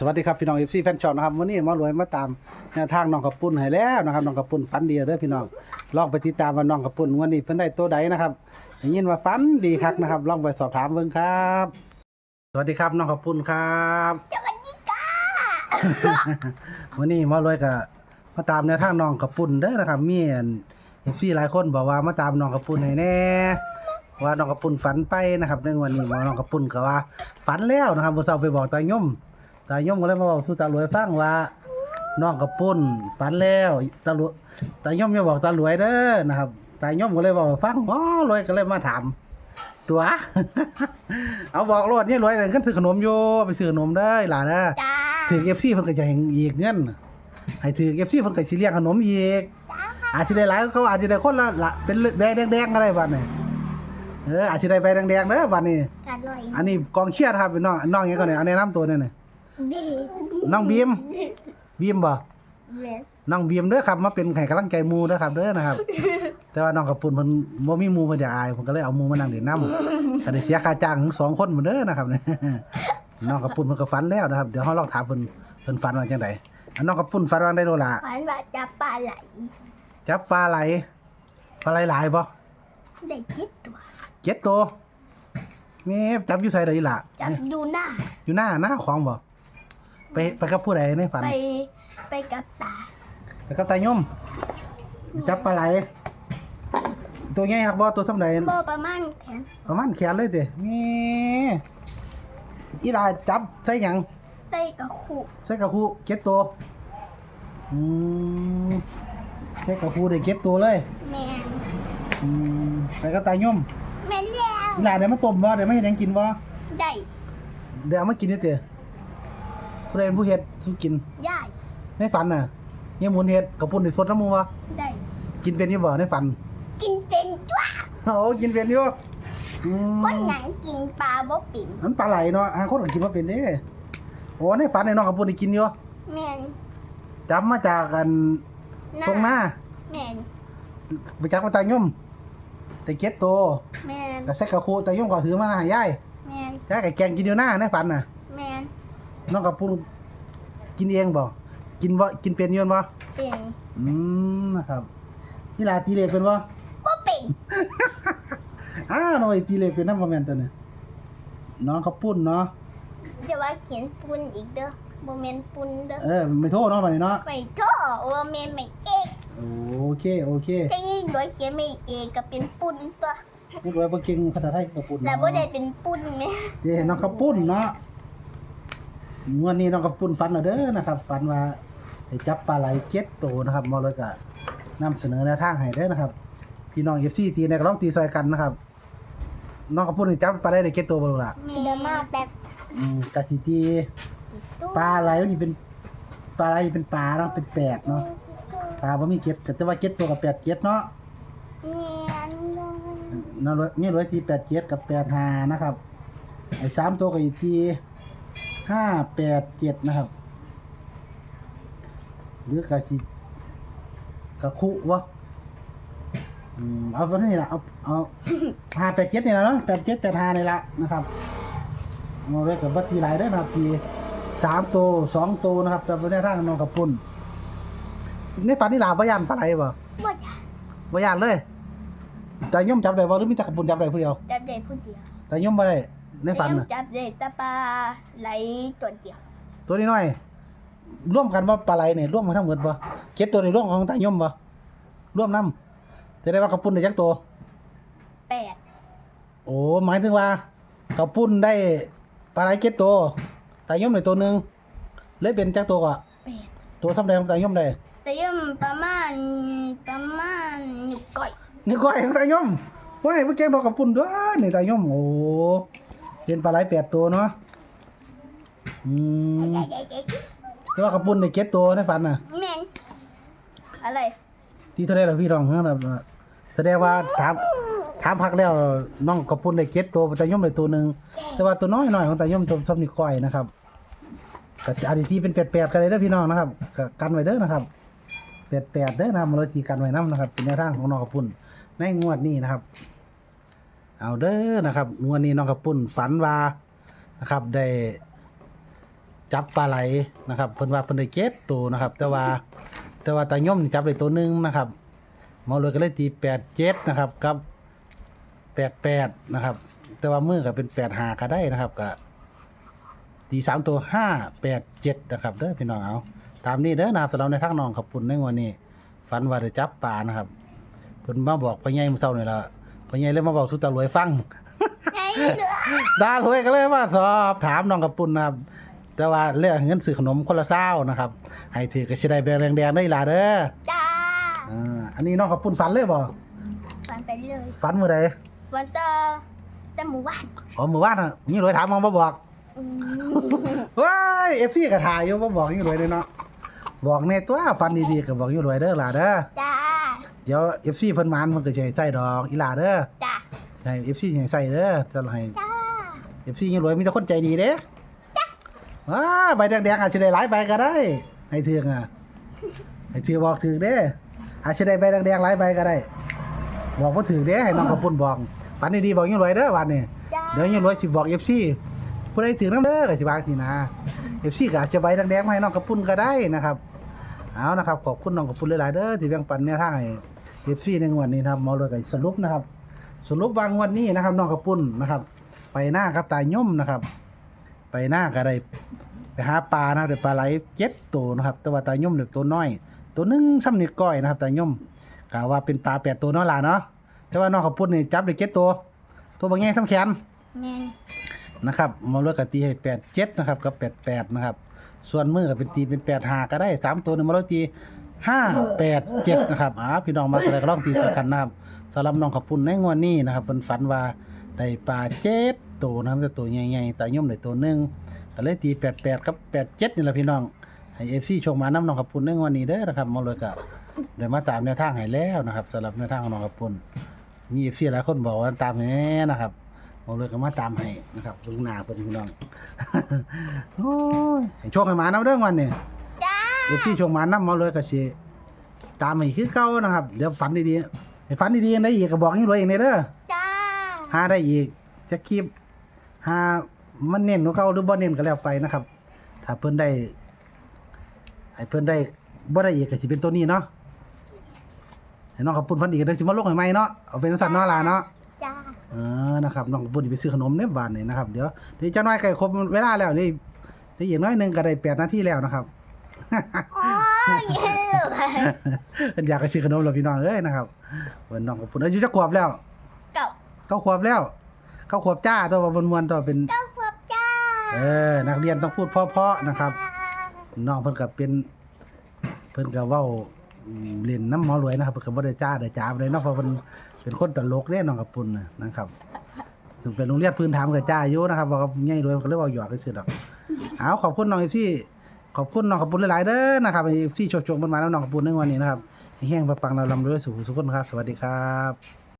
สวัสดีครับพี่น้องเอฟซีแฟนช่องนะครับวันนี้หมารวยมาตามแนวทางน้องกระปุ่นให้แล้วนะครับน้องกระปุ่นฝันดีเด้อพี่น้องลองไปติดตามว่าน้องกระปุ่นวันนี้เพิ่นได้ตัวใดนะครับได้ยินว่าฝันดีคักนะครับ ลองไปสอบถามเบิ่งครับ สวัสดีครับน้องกระปุ่นครับสวัสดีค่ะวันนี้หมารวยก็มาตามแนวทางน้องกระปุ่นเด้อนะครับมีเอฟซีหลายคนบอกว่ามาตามน้องกระปุ่นให้แน่ว่าน้องกระปุ่นฝันไปนะครับในวันนี้หมอน้องกระปุ่นก็ว่าฝันแล้วนะครับบ่เซาไปบอกตาย่อม ตาย่อมก็เลยมาบอกสู่ตาหลวยฟังว่าน้องกับปุ้นฝันแล้วตาหลวยตาย่อมอย่าบอกตาหลวยเด้อนะครับตาย่อมก็เลยบอกว่าฟังอ๋อหลวยก็เลยมาถามตัว เอาบอกโลดนี่หลวยแต่ขึ้นถือขนมอยู่ไปซื้อขนมเด้อหล่ะเด้อจ้าถือเอฟซีเพิ่นก็จะให้อีกเงินให้ถือเอฟซีเพิ่นก็สิเลี้ยงขนมอีกอาจสิได้หลายเขาอาจสิได้คนละละเป็นแบแดงๆอะไรบัดนี้เอออาจสิได้ใบแดงๆเด้อบัดนี้ อร่อย อันนี้กองเชียร์นะครับเป็นน้องน้องหยังก่อนเนี่ยเอาแนะนำตัวหน่อยหน่อยดี น้องบีมบีมบ่เล็ดน้องบีมเด้อครับ มาเป็นไข่กำลังใจหมูเด้อครับเด้อนะครับ แต่ว่าน้องกับปุ่นเพิ่นบ่มีหมูเพิ่นอยากอายผมก็เลยเอาหมูมานั่งเล่นนำก็ได้เสียค่าจ้างถึงสองคนหมดเด้อนะครับเนี่ยน้องกับปุ่นเพิ่นก็ฝันแล้วนะครับ เดี๋ยวเฮาลองถามเพิ่นเพิ่นฝันว่าจังไดอันน้องกับปุ่นฝันว่าได้โดล่ะฝันว่าจับปลาไหลจับปลาไหลปลาไหลหลายบ่ได้คิดตัวเจ็ดตัวแม่จับอยู่ไสเด้ออีหล่ะจับดูหน้าอยู่หน้าหน้าของบ่ ไปไปกับผู้ใดในฝัน ไปไปกับตาไปกับตายม จับปลาไหล ตัวใหญ่ครับบ่ตัวสำใดโบประมาณแขนประมาณแขนเลยเด้นี่อีหลาจับใส่หยังใส่กับขู่ใส่กระคูเก็บตัวอืมใส่กระคูได้เก็บตัวเลยแมนอืมไปกับตายมแมนแล้วอีหลาเดี๋ยวมาต้มบ่เดี๋ยวมาเฮ็ดหยังกินบ่ได้เดี๋ยวเอามากินนี่เด้อ ผู้ใดเป็นผู้เฮ็ดสู้กินย่ายในฝันน่ะเนี่ยหมุนเฮ็ดกับปุ่นได้สดน้ำหมูบ่ได้ กินเป็นอยู่บ่ในฝันกินเป็นตัวโอ้กินเป็นอยู่อืมคนหนังกินปลาบ่ปิ่นมันปลาไหลเนาะหาคนก็กินบ่เป็นเด้โอ้ในฝันในน้องกับปุ่นได้กินอยู่แมนจำมาจากกันตรงหน้าแมนไปจักมาตายมแต่เก็ตโตวแมนแต่เซ็กกับครูตายมก็ถือมาให้ยายแมนยายก็แกงกินอยู่หน้าในฝันน่ะแม นน้องกับปุ่นกินเองบ่กินบ่กินเป็นอยืนบ่เป็นอืมนะครับนี่ลาตีเลขเป็นบ่บ่เป็นอ้าวน้อยตีเลขเป็นนำบ่แม่นตัวนี้น้องเขาปุ้นเนาะเดี๋ยวว่าเขียนปุนอีกเด้อบ่แม่นปุนเด้อเออไม่โทษเนาะบัดนี้เนาะไม่โทษว่าแม่นไม่เอกโอเคโอเคถ้ายิ่งโดยเขียนไม่เอกก็เป็นปุนตัวพูดไว้บ่เก่งภาษาไทยกับปุ้นแต่เนาะบ่ได้เป็นปุนแม่เด้น้องเขาปุ้นเนาะ งวดนี้น้องเขาปุ้นฝันเอาเด้อนะครับฝันว่าได้จับปลาไหลเจ็ดตัวนะครับมาเลยก็นำเสนอแนวทางให้เด้อนะครับพี่น้อง FC ตีในก็ลองตีซอยกันนะครับน้องเขาปุ้นนี่จับปลาได้ได้เจ็ดตัวบ่รู้ล่ะมีดราม่าแบบอืมกะสิตีปลาไหลนี่เป็นปลาไหลเป็นปลาเนาะเป็นแปดเนาะปลาบ่มีเจ็ดแต่ว่าเจ็ดตัวกับแปดเจ็ดเนาะแม่นนั่นร้อยนี่ร้อยทีแปดเจ็ดกับแปดห้านะครับไอ้สามตัวก็อีกที ห้าแปดเจ็ดนะครับ หรือกะสิกะคุวะอืมเอาตัวนี้ละเอาเอาห้าแปดเจ็ดนี่ละเนาะแปดเจ็ดแปดห้านี่ละนะครับมาเรียกกับบัตทีหลายได้อนะครับทีสามตัวสองตัวนะครับแต่เป็นแนวทางน้องกับปุ่นในฝันนี่ลาบยานปลาไหลบ่บ่อยากบยานเลยแต่ย่อมจับได้บ่หรือมีแต่กับปุ่นจับได้ผู้เดียวจับได้ผู้เดียวแต่ย่อมบ่ได้ ในฝันแม่น่ะจับได้แต่ปลาไหลตัวเดียวตัวนี้น้อยร่วมกันว่าปลาไหลเนี่ยร่วมกันทั้งหมดบ่เก็บตัวในร่วมของตาย่อมบ่ร่วมนํแต่ได้ว่ากับปุ่นได้จักตัว แปดโอ้หมายถึงว่ากับปุ่นได้ปลาไหลเก็บตัวตาย่อมได้ตัวหนึงเลยเป็นจักตัวก็แปดตัวสำแดงของตาย่อมได้แต่ยังประมาณประมาณนิ้วก้อย นี่ก้อยของตาย่อมว้ายเมื่อกี้ดอกกับปุ่นด้วยนี่ตาย่อมโอ้ เป็นปลาไหลแปดตัวเนาะอืมไก่ไก่ไก่แต่ว่ากับปุ่นได้เก็บตัวในฝันน่ะ แม่นอะไร ที่เท่าไรล่ะพี่น้องเฮ้ยแสดงว่าถามถามพักแล้วน้องกระปุนได้เก็ดตัวแต่ย่อมได้ตัวหนึ่งแต่ว่าตัวน้อยหน่อยของแต่ย่อมจมซ้ำนี่ก้อยนะครับก็อันนี้ที่เป็นแปดแปดกันเลยเด้อพี่น้องนะครับก็กันไว้เด้อนะครับแปดแปดเด้อนะครับมาเลยตีกันไว้น้ำนะครับเป็นแนวทางของน้องกระปุนในงวดนี้นะครับ เอาเด้อนะครับงวดนี้น้องกระปุนฝันว่านะครับ ได้จับปลาไหลนะครับเพิ่นว่าเพิ่นได้เจ็ดตัวนะครับ แต่ว่าแต่ว่าตาย่อมนี่จับได้ตัวหนึงนะครับหมอเลยก็เลยตีแปดเจ็ดนะครับกับแปดแปดนะครับ แต่ว่ามือก็เป็นแปดหาก็ได้นะครับก็ตีสามตัวห้าแปดเจ็ดนะครับเด้อพี่น้องเอาตามนี้เด้อนะครับสำหรับในทางน้องขอบคุณในวันนี้ ฝันว่าได้จับปลานะครับเพิ่นมาบอกพ่อใหญ่มื้อเช้านี่ล่ะ พ่อใหญ่เลยมาบอกสุตารวยฟังไอ้เหลือดาเลยก็เลยมาสอบถามน้องกับปุ่นนะครับ แต่ว่าเรื่องเงินซื้อขนมคนละเศร้านะครับ ให้ถือก็สิได้แบงแดงๆได้ล่ะเด้อจ้าอ่าอันนี้น้องกับปุ่นฝันเลยบ่ฟันไปเลยฝันมื้อใดวันเตอแต่หมู่บ้านอ๋อมื้อวานน่ะนี่รวยถามมองบ่บอก อืมว้าย FC ก็ถ่ายอยู่บ่บอกนี่รวยเลยเนาะบอกแน่ตัวฝันดีๆก็บอกอยู่รวยเด้อล่ะเด้อจ้า เดี๋ยว FC เพิ่นมานเพิ่นก็สิให้ใส่ดอกอีหล่าเด้อจ้าให้ FC ให้ใส่เด้อจะให้จ้า FC นี่รวยมีแต่คนใจดีเด้ว้าใบแดงๆอาจจะได้หลายใบก็ได้ให้ถือกอะให้ถือบอกถือเด้อาจจะได้ใบแดงๆหลายใบก็ได้ บอกว่าถือเด้ให้น้องกระปุ่นบอกฝันดีๆบอกยิ่งรวยเด้อวันนี้จ้าเดี๋ยวยิ่งรวยสิบอก FC ผู้ใดถือน้ำเด้อก็สิบางทีนะ FC ก็อาจจะใบแดงๆมาให้น้องกระปุ่นก็ได้นะครับเอานะครับขอบคุณน้องกระปุ่นหลายๆเด้อที่แบ่งปันแนวทางให้ FC ในงวดนี้นะครับหมอเลยก็สรุปนะครับ สรุปวางวันนี้นะครับน้องกระปุ่นนะครับ ไปหน้าครับตายย่อมนะครับ ไปหน้าก็ได้ไปหาปลานะครับได้ปลาไหลเจ็ดตัวนะครับแต่ว่าตายย่อมเด็กตัวน้อย ตัวหนึงซ้ำนิดก้อยนะครับตายย่อมกะว่าเป็นปลาแปดตัวเนาะล่ะเนาะแต่ว่าน้องขับปุ่นนี่จับได้เจ็ดตัว ตัวบางแง่ซ้ำแขนแม่นนะครับมาเลือกกตีให้แปดเจ็ดนะครับกับแปดแปดนะครับ ส่วนมือก็เป็นตีเป็นแปดหาก็ได้สามตัวหนึ่งมาเลือกตี ห้าแปดเจ็ดนะครับอ่าพี่น้องมาอะไรก็ลองตีสกันนะครับสำหรับน้องขับปุ่นในงวดนี้นะครับเป็นฝันว่าได้ปลาเจ็ดตัวนะครับแต่ตัวใหญ่ๆตาย่อมได้ตัวหนึ่งก็เลยตีแปดแปดกับแปดเจ็ดนี่แหละพี่น้องให้เอฟซีชงมาน้ำน้องขับปุ่นในงวดนี้เด้อนะครับมาเลยก็เดี๋ยวมาตามแนวทางให้แล้วนะครับสำหรับแนวทางของน้องขับปุ่นมีเอฟซีหลายคนบอกว่าตามแน่นะครับเอาเลยก็มาตามให้นะครับเบิ่งนาเพิ่นพี่น้องโอ้ยให้โชคให้มานํเด้องวันนี้ เอฟซีโชคหมานํเอาเลยก็สิตามให้คือเก่านะครับ เดี๋ยวฝันดีๆให้ฝันดีๆได้อีกก็บอกให้รวยอีกนี่เด้อจ้าหาได้อีกจะคลิปหามันเน้นของเขาหรือบ่เน้นก็แล้วไปนะครับ ถ้าเพิ่นได้ให้เพิ่นได้บ่ได้อีกก็สิเป็นตัวนี้เนาะให้น้องขับปุ่นฝันอีกเด้อสิมาลงให้ใหม่เนาะเอาเป็นสัตว์เนาะล่ะเนาะ จ้าเออนะครับน้องบุญไปซื้อขนมเนี่ยบาทนี่นะครับ เดี๋ยวเดี๋ยวเจ้าน้อยไก่ครบเวลาแล้วนี่ได้อีกน้อยหนึงก็ได้แปดนาทีแล้วนะครับ โอ้ยเห็นเลยเพิ่นอยากไปซื้อขนมแล้วพี่น้องเอ้ยนะครับเพิ่นน้องกับปุ่นอายุจะขวบแล้วเก่าเก้าขวบแล้วเก้าขวบจ้าตัวมวนๆตัวเป็นเก้าขวบจ้าเออนักเรียนต้องพูดเพราะๆนะครับน้องเพิ่นก็เป็น เพิ่นก็เว้าอืมเล่นน้ำหมอรวยนะครับเพิ่นก็บ่ได้จ้าได้จ้าบ่ได้เนาะเพราะเพิ่นเป็นคนตลกเด้น้องกับปุ่นน่ะนะครับถึงเป็นโรงเรียนพื้นฐานก็จ้าอยู่นะครับบอกว่าใหญ่รวยมันก็เลยเว้าหยอกซื่อๆดอกเอาขอบคุณน้องเอฟซี่ ขอบคุณน้องขอบคุณหลายๆเด้อนะครับที่โชคๆมันมาแล้วน้องขอบคุณในวันนี้นะครับแห้งปังๆเราลำรวยสู่สุขคนครับ สวัสดีครับ